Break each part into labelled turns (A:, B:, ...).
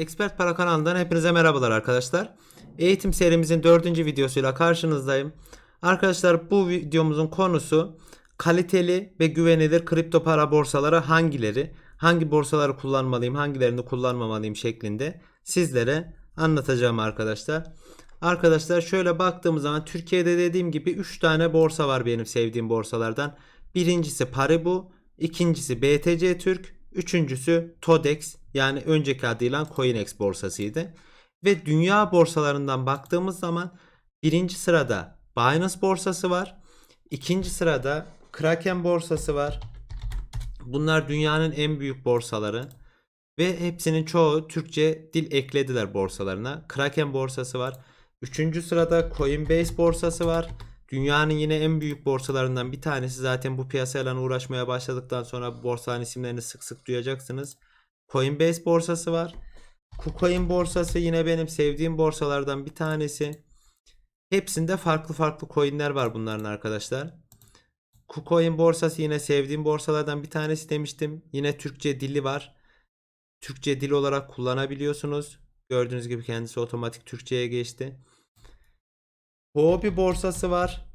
A: Expert Para kanalından hepinize merhabalar arkadaşlar. Eğitim serimizin dördüncü videosuyla karşınızdayım. Arkadaşlar bu videomuzun konusu kaliteli ve güvenilir kripto para borsaları hangileri, hangi borsaları kullanmalıyım, hangilerini kullanmamalıyım şeklinde sizlere anlatacağım arkadaşlar. Arkadaşlar şöyle baktığımız zaman Türkiye'de dediğim gibi 3 tane borsa var benim sevdiğim borsalardan. Birincisi Paribu, ikincisi BTC Türk, üçüncüsü Todex yani önceki adıyla Coinex borsasıydı. Ve dünya borsalarından baktığımız zaman birinci sırada Binance borsası var. ikinci sırada Kraken borsası var. Bunlar dünyanın en büyük borsaları. Ve hepsinin çoğu Türkçe dil eklediler borsalarına. Kraken borsası var. Üçüncü sırada Coinbase borsası var. Dünyanın yine en büyük borsalarından bir tanesi. Zaten bu piyasayla uğraşmaya başladıktan sonra bu borsaların isimlerini sık sık duyacaksınız. Coinbase borsası var. KuCoin borsası yine benim sevdiğim borsalardan bir tanesi. Hepsinde farklı farklı coinler var bunların arkadaşlar. KuCoin borsası yine sevdiğim borsalardan bir tanesi demiştim. Yine Türkçe dili var. Türkçe dil olarak kullanabiliyorsunuz. Gördüğünüz gibi kendisi otomatik Türkçe'ye geçti. Huobi borsası var.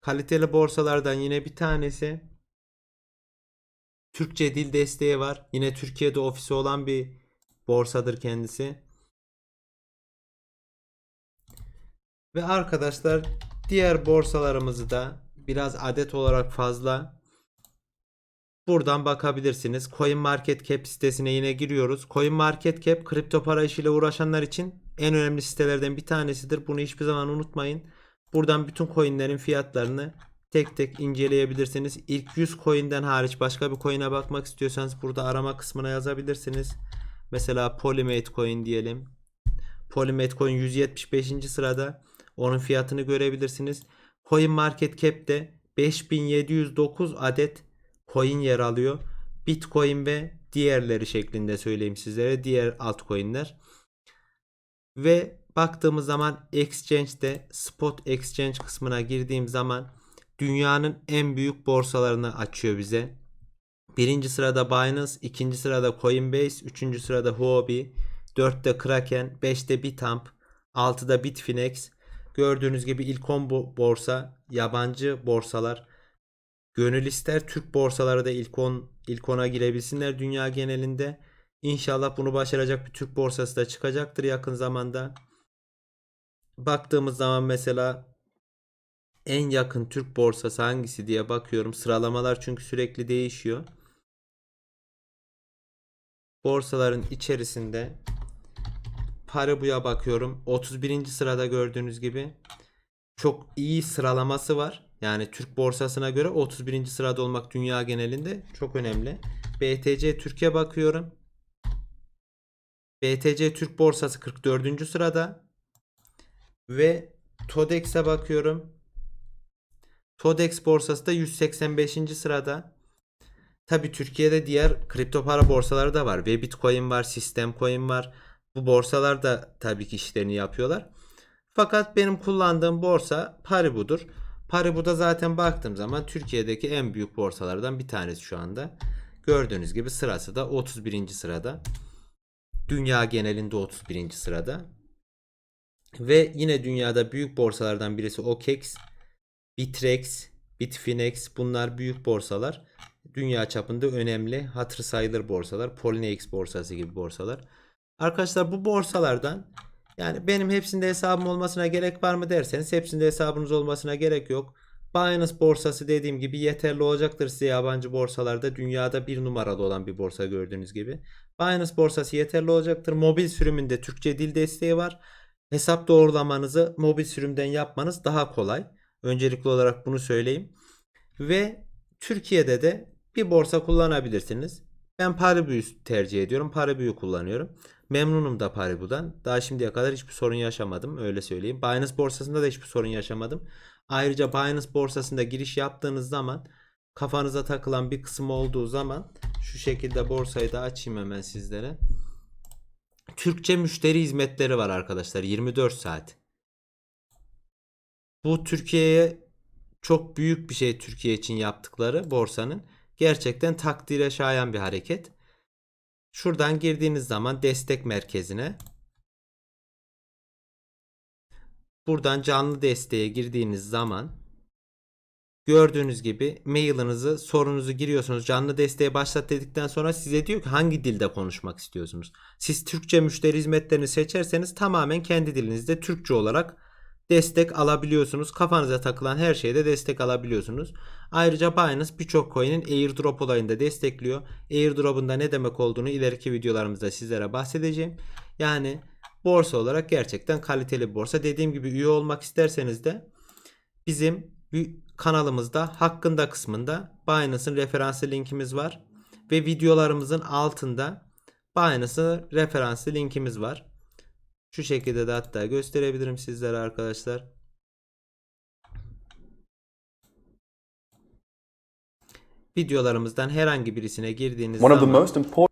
A: Kaliteli borsalardan yine bir tanesi. Türkçe dil desteği var. Yine Türkiye'de ofisi olan bir borsadır kendisi. Ve arkadaşlar diğer borsalarımızı da biraz adet olarak fazla Buradan bakabilirsiniz. Coin Market Cap sitesine yine giriyoruz. Coin Market Cap kripto para işiyle uğraşanlar için en önemli sitelerden bir tanesidir. Bunu hiçbir zaman unutmayın. Buradan bütün coinlerin fiyatlarını tek tek inceleyebilirsiniz. İlk 100 coin'den hariç başka bir coin'e bakmak istiyorsanız burada arama kısmına yazabilirsiniz. Mesela Polymate Coin diyelim. Polymate Coin 175. sırada. Onun fiyatını görebilirsiniz. Coin Market Cap'te 5709 adet coin yer alıyor. Bitcoin ve diğerleri şeklinde söyleyeyim sizlere. Diğer altcoin'ler. Ve baktığımız zaman exchange'de spot exchange kısmına girdiğim zaman dünyanın en büyük borsalarını açıyor bize. Birinci sırada Binance, ikinci sırada Coinbase, üçüncü sırada Huobi, dörtte Kraken, beşte Bitamp, altıda Bitfinex. Gördüğünüz gibi ilk 10 bu borsa yabancı borsalar. Gönül ister Türk borsaları da ilk 10 ilk 10'a girebilsinler dünya genelinde. İnşallah bunu başaracak bir Türk borsası da çıkacaktır yakın zamanda. Baktığımız zaman mesela en yakın Türk borsası hangisi diye bakıyorum. Sıralamalar çünkü sürekli değişiyor. Borsaların içerisinde Paribu'ya bakıyorum. 31. sırada gördüğünüz gibi çok iyi sıralaması var. Yani Türk borsasına göre 31. sırada olmak dünya genelinde çok önemli. BTC Türkiye bakıyorum. BTC Türk borsası 44. sırada. Ve Todex'e bakıyorum. Todex borsası da 185. sırada. Tabi Türkiye'de diğer kripto para borsaları da var. Ve Bitcoin var, System Coin var. Bu borsalar da tabii ki işlerini yapıyorlar. Fakat benim kullandığım borsa Paribu'dur. Paribu'da zaten baktığım zaman Türkiye'deki en büyük borsalardan bir tanesi şu anda. Gördüğünüz gibi sırası da 31. sırada. Dünya genelinde 31. sırada. Ve yine dünyada büyük borsalardan birisi OKEX, Bitrex, Bitfinex bunlar büyük borsalar. Dünya çapında önemli hatır sayılır borsalar. Poloniex borsası gibi borsalar. Arkadaşlar bu borsalardan yani benim hepsinde hesabım olmasına gerek var mı derseniz hepsinde hesabınız olmasına gerek yok. Binance borsası dediğim gibi yeterli olacaktır size yabancı borsalarda. Dünyada bir numaralı olan bir borsa gördüğünüz gibi. Binance borsası yeterli olacaktır. Mobil sürümünde Türkçe dil desteği var. Hesap doğrulamanızı mobil sürümden yapmanız daha kolay. Öncelikli olarak bunu söyleyeyim. Ve Türkiye'de de bir borsa kullanabilirsiniz. Ben Paribu'yu tercih ediyorum. Paribu'yu kullanıyorum. Memnunum da Paribu'dan. Daha şimdiye kadar hiçbir sorun yaşamadım. Öyle söyleyeyim. Binance borsasında da hiçbir sorun yaşamadım. Ayrıca Binance borsasında giriş yaptığınız zaman kafanıza takılan bir kısım olduğu zaman şu şekilde borsayı da açayım hemen sizlere. Türkçe müşteri hizmetleri var arkadaşlar 24 saat. Bu Türkiye'ye çok büyük bir şey Türkiye için yaptıkları borsanın. Gerçekten takdire şayan bir hareket. Şuradan girdiğiniz zaman destek merkezine buradan canlı desteğe girdiğiniz zaman gördüğünüz gibi mailinizi sorunuzu giriyorsunuz. Canlı desteğe başlat dedikten sonra size diyor ki hangi dilde konuşmak istiyorsunuz. Siz Türkçe müşteri hizmetlerini seçerseniz tamamen kendi dilinizde Türkçe olarak destek alabiliyorsunuz. Kafanıza takılan her şeyde destek alabiliyorsunuz. Ayrıca Binance birçok coin'in airdrop olayında destekliyor. Airdrop'un da ne demek olduğunu ileriki videolarımızda sizlere bahsedeceğim. Yani borsa olarak gerçekten kaliteli bir borsa. Dediğim gibi üye olmak isterseniz de bizim kanalımızda hakkında kısmında Binance'ın referansı linkimiz var. Ve videolarımızın altında Binance'ın referansı linkimiz var. Şu şekilde de hatta gösterebilirim sizlere arkadaşlar. Videolarımızdan herhangi birisine girdiğiniz
B: One of the
A: zaman
B: most important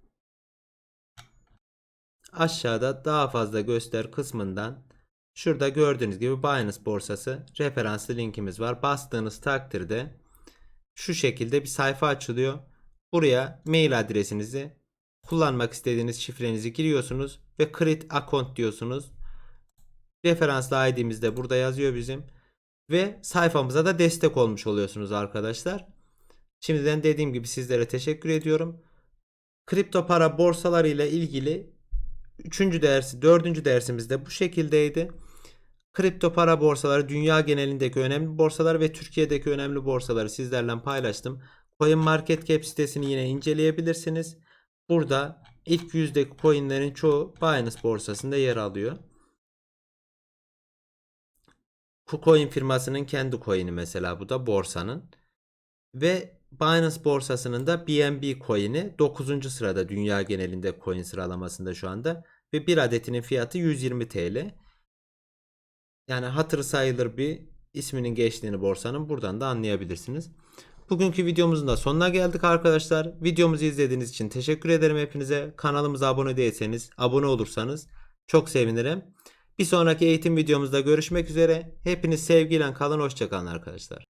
A: aşağıda daha fazla göster kısmından şurada gördüğünüz gibi Binance borsası referanslı linkimiz var. Bastığınız takdirde şu şekilde bir sayfa açılıyor. Buraya mail adresinizi kullanmak istediğiniz şifrenizi giriyorsunuz ve create account diyorsunuz. Referanslı ID'miz de burada yazıyor bizim. Ve sayfamıza da destek olmuş oluyorsunuz arkadaşlar. Şimdiden dediğim gibi sizlere teşekkür ediyorum. Kripto para borsaları ile ilgili 3. dersi, 4. dersimiz de bu şekildeydi. Kripto para borsaları dünya genelindeki önemli borsalar ve Türkiye'deki önemli borsaları sizlerle paylaştım. CoinMarketCap sitesini yine inceleyebilirsiniz. Burada ilk yüzdeki coinlerin çoğu Binance borsasında yer alıyor. KuCoin firmasının kendi coin'i mesela bu da borsanın. Ve Binance borsasının da BNB coin'i 9. sırada dünya genelinde coin sıralamasında şu anda. Ve bir adetinin fiyatı 120 TL. Yani hatırı sayılır bir isminin geçtiğini borsanın buradan da anlayabilirsiniz. Bugünkü videomuzun da sonuna geldik arkadaşlar. Videomuzu izlediğiniz için teşekkür ederim hepinize. Kanalımıza abone değilseniz, abone olursanız çok sevinirim. Bir sonraki eğitim videomuzda görüşmek üzere. Hepiniz sevgiyle kalın, hoşçakalın arkadaşlar.